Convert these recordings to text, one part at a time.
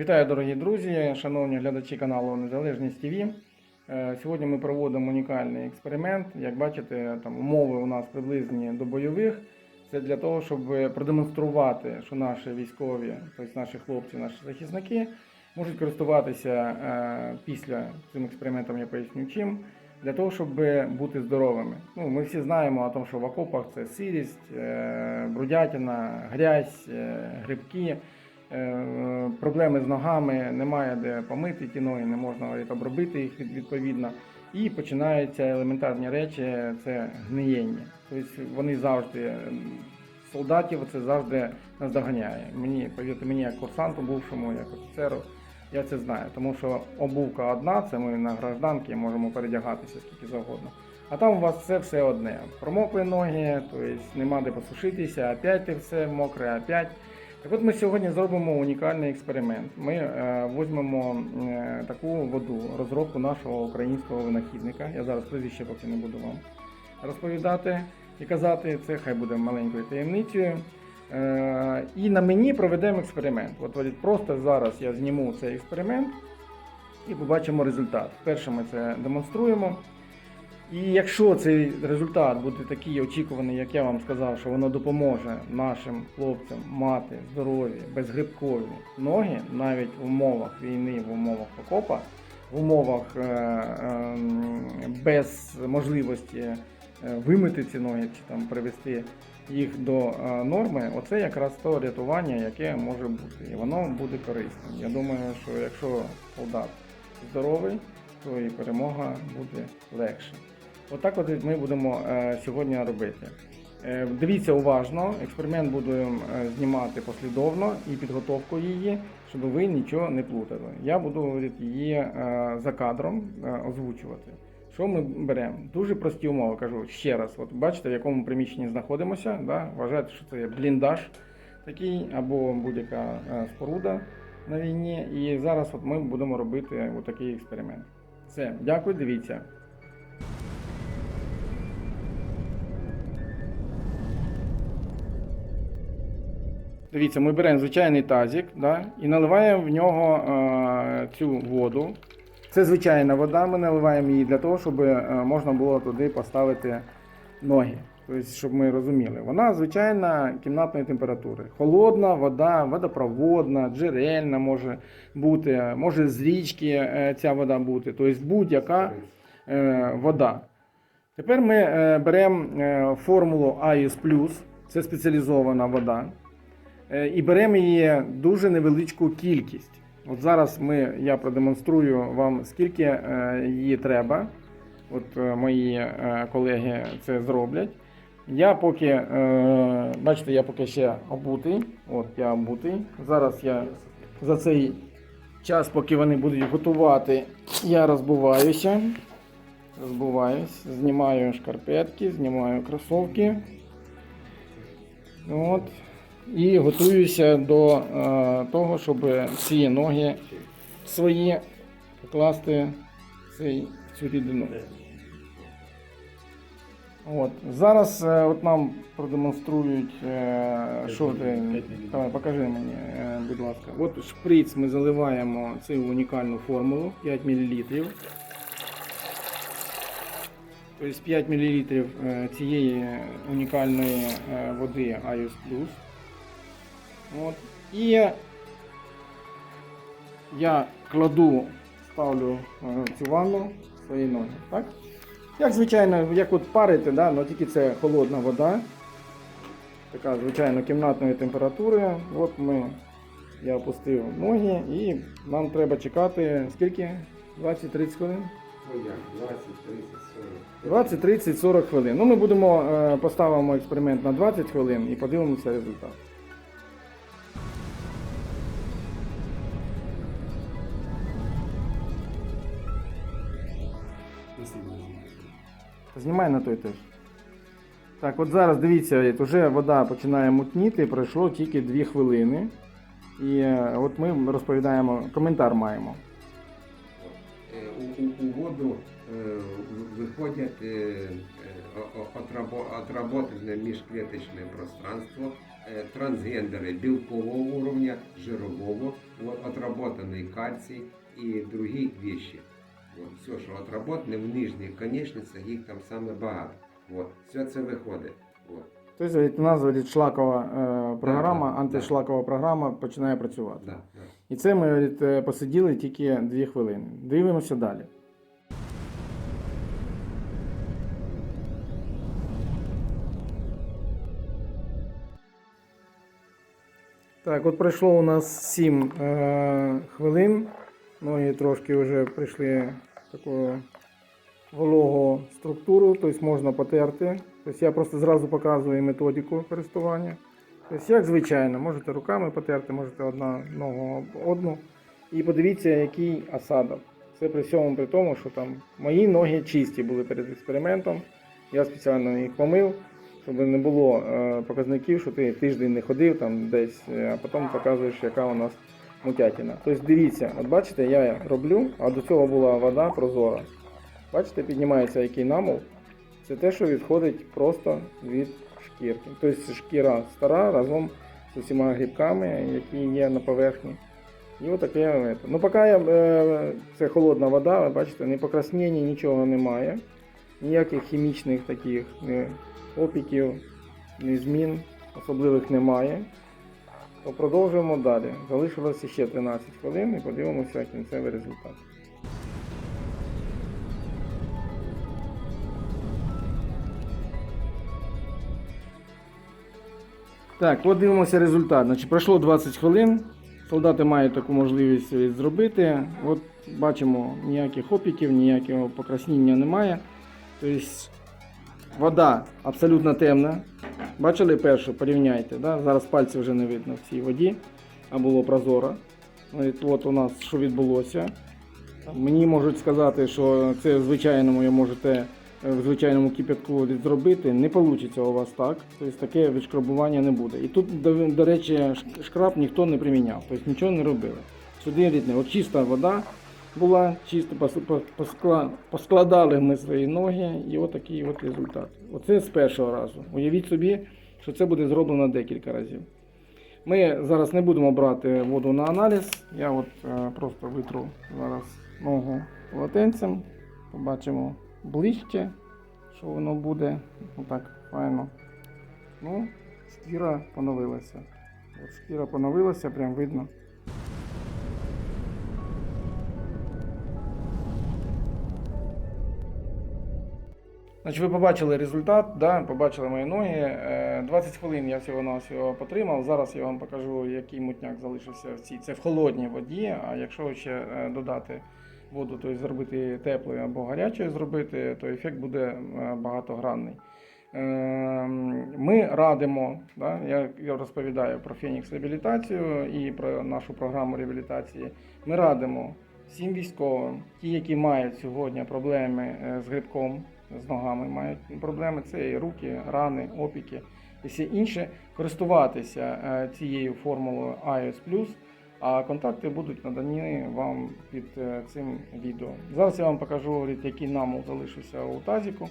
Вітаю, дорогі друзі, шановні глядачі каналу Незалежність ТВ. Е, Сьогодні ми проводимо унікальний експеримент. Як бачите, там умови у нас приблизні до бойових. Це для того, щоб продемонструвати, що наші військові, тобто наші хлопці, наші захисники, можуть користуватися е, після цим експериментом, я поясню чим, для того, щоб бути здоровими. Ну, ми всі знаємо о тому, що в окопах це сирість, е, брудятина, грязь, грибки. Е, проблеми з ногами, немає де помити ті ноги, не можна обробити їх відповідно. І починаються елементарні речі, це гниєння. Тобто вони завжди, солдатів це завжди нас доганяє. Мені, повірте мені, як курсанту бувшому, як офіцеру, я це знаю. Тому що обувка одна, це ми на гражданки можемо передягатися скільки завгодно. А там у вас це все одне. Промокли ноги, тобто нема де посушитися, опять ти все мокре, опять. Так от ми сьогодні зробимо унікальний експеримент. Ми е, візьмемо е, таку воду, розробку нашого українського винахідника. Я зараз прізвище поки не буду вам розповідати і казати, це хай буде маленькою таємницею. Е, і на мені проведемо експеримент. От, от просто зараз я зніму цей експеримент і побачимо результат. Перше ми це демонструємо. І якщо цей результат буде такий очікуваний, як я вам сказав, що воно допоможе нашим хлопцям мати здорові, безгрибкові ноги, навіть в умовах війни, в умовах окопа, в умовах е, е, без можливості е, вимити ці ноги чи там привести їх до е, норми, оце якраз то рятування, яке може бути. І воно буде корисним. Я думаю, що якщо солдат здоровий, то і перемога буде легше. Отак от ми будемо е, сьогодні робити. Е, Дивіться уважно, експеримент будемо е, знімати послідовно і підготовку її, щоб ви нічого не плутали. Я буду говорити її за кадром озвучувати. Що ми беремо? Дуже прості умови, кажу ще раз. От бачите, в якому приміщенні знаходимося. Да? Вважайте, що це бліндаж такий або будь-яка споруда на війні. І зараз от ми будемо робити такий експеримент. Все, дякую, дивіться. Дивіться, ми беремо звичайний тазик да, і наливаємо в нього е, цю воду. Це звичайна вода, ми наливаємо її для того, щоб е, можна було туди поставити ноги. Тобто, щоб ми розуміли, вона звичайна кімнатної температури. Холодна вода, водопроводна, джерельна може бути, може з річки е, ця вода бути, тобто будь-яка е, вода. Тепер ми беремо формулу AIS+, це спеціалізована вода. Е, і беремо її дуже невеличку кількість. От зараз ми, я продемонструю вам, скільки е, її треба. От е, мої колеги це зроблять. Я поки, бачите, я поки ще обутий. От я обутий. Зараз я за цей час, поки вони будуть готувати, я розбуваюся. Розбуваюсь, знімаю шкарпетки, знімаю кросовки. От. І готуюся до е, того, щоб ці ноги свої покласти цей, цю рідину. От. Зараз е, от нам продемонструють, е, що ти. Давай, покажи мені, будь ласка. От шприц ми заливаємо цю унікальну формулу 5 мл. Тобто 5 мл цієї унікальної води Plus. От. І я кладу, ставлю е, цю ванну в свої ноги. Так? Як звичайно, як от парити, да? але тільки це холодна вода. Така звичайно кімнатної температури. От ми, я опустив ноги і нам треба чекати скільки? 20-30 хвилин? Ну 20, 30, 40. хвилин. Ну, ми будемо е, поставимо експеримент на 20 хвилин і подивимося результат. Знімай на той теж. Так, от зараз дивіться, вже вода починає мутніти, пройшло тільки 2 хвилини. І е, от ми розповідаємо, коментар маємо. Е, У, у, у воду е, в- виходять е, е, о- о- отрабо- отработане міжклеточне пространство, э, трансгендеры белкового уровня, жирового, вот, отработанный кальций и другие вещи. Вот, все, що отработане в нижніх конечницях, їх там саме багато. От, все це виходить. От. Тобто у нас від шлакова е, програма, Да, да, антишлакова програма починає працювати. Да, да. І це ми говорить, е, посиділи тільки 2 хвилини. Дивимося далі. Так, от пройшло у нас 7 е, хвилин. Ноги трошки вже прийшли таку вологу структуру, тобто можна потерти. Тобто я просто зразу показую методику користування. Тобто, як звичайно, можете руками потерти, можете одна ногу одну. І подивіться, який осадок. Це при всьому при тому, що там мої ноги чисті були перед експериментом. Я спеціально їх помив, щоб не було е, показників, що ти тиждень не ходив там десь, е, а потім показуєш, яка у нас мутятина. Тобто дивіться, от бачите, я роблю, а до цього була вода прозора. Бачите, піднімається який намол. Це те, що відходить просто від шкірки. Тобто шкіра стара разом з усіма грибками, які є на поверхні. І отаке. е, Ну, поки я, е, це холодна вода, ви бачите, ні покраснення, нічого немає. Ніяких хімічних таких ні опіків, ні змін особливих немає. То продовжуємо далі. Залишилося ще 13 хвилин і подивимося кінцевий результат. Так, дивимося результат. Значить, пройшло 20 хвилин. Солдати мають таку можливість зробити. От бачимо, ніяких опіків, ніякого покраснення немає. Тобто вода абсолютно темна. Бачили першу, порівняйте. Да? Зараз пальців вже не видно в цій воді, а було прозоро. От, у нас що відбулося. Мені можуть сказати, що це в звичайному я можете е, в звичайному кипятку зробити. Не вийде у вас так. Тобто таке відшкрабування не буде. І тут, до, до речі, шкраб ніхто не приміняв, тобто нічого не робили. Сюди рідне, от чиста вода була, чисто пос- по- поскла- поскладали ми свої ноги, і от от результат. Оце з першого разу. Уявіть собі, що це буде зроблено декілька разів. Ми зараз не будемо брати воду на аналіз. Я от е, просто витру зараз ногу полотенцем. Побачимо ближче, що воно буде. Отак файно. Ну, шкіра поновилася. От шкіра поновилася, прям видно. Значить, ви побачили результат, да, побачили мої ноги. Е, 20 хвилин я всього навсього потримав. Зараз я вам покажу, який мутняк залишився в цій. Це в холодній воді. А якщо ще е, додати воду, тобто зробити теплою або гарячою зробити, то ефект буде е, багатогранний. Е, Ми радимо, да, я, розповідаю про Фенікс реабілітацію і про нашу програму реабілітації. Ми радимо всім військовим, ті, які мають сьогодні проблеми е, з грибком, з ногами мають проблеми, це і руки, рани, опіки і все інше, користуватися е, цією формулою IOS+, а контакти будуть надані вам під е, цим відео. Зараз я вам покажу, який намол залишився у тазіку,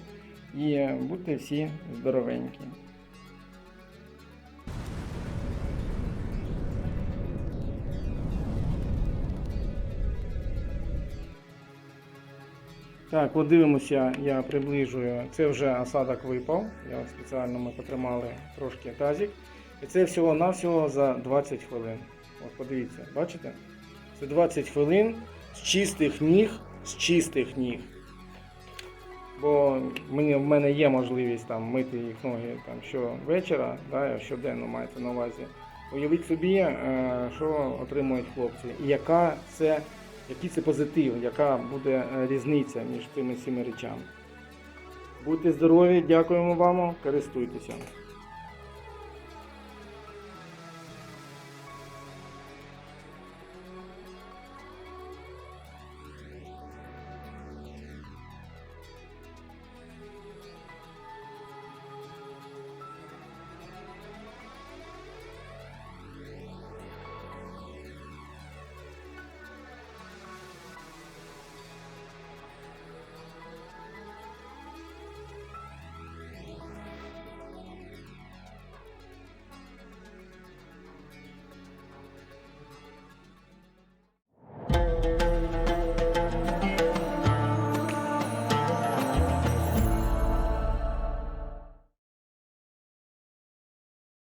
і будьте всі здоровенькі. Так, от дивимося, я приближую. Це вже осадок випав. Я спеціально ми потримали трошки тазик. І це всього-навсього за 20 хвилин. От подивіться, бачите? Це 20 хвилин з чистих ніг, з чистих ніг. Бо мені, в мене є можливість там мити їх ноги там щовечора, да, щоденно мається на увазі. Уявіть собі, е, що отримують хлопці, і яка це, який це позитив, яка буде е, різниця між цими всіма речами. Будьте здорові, дякуємо вам, користуйтеся.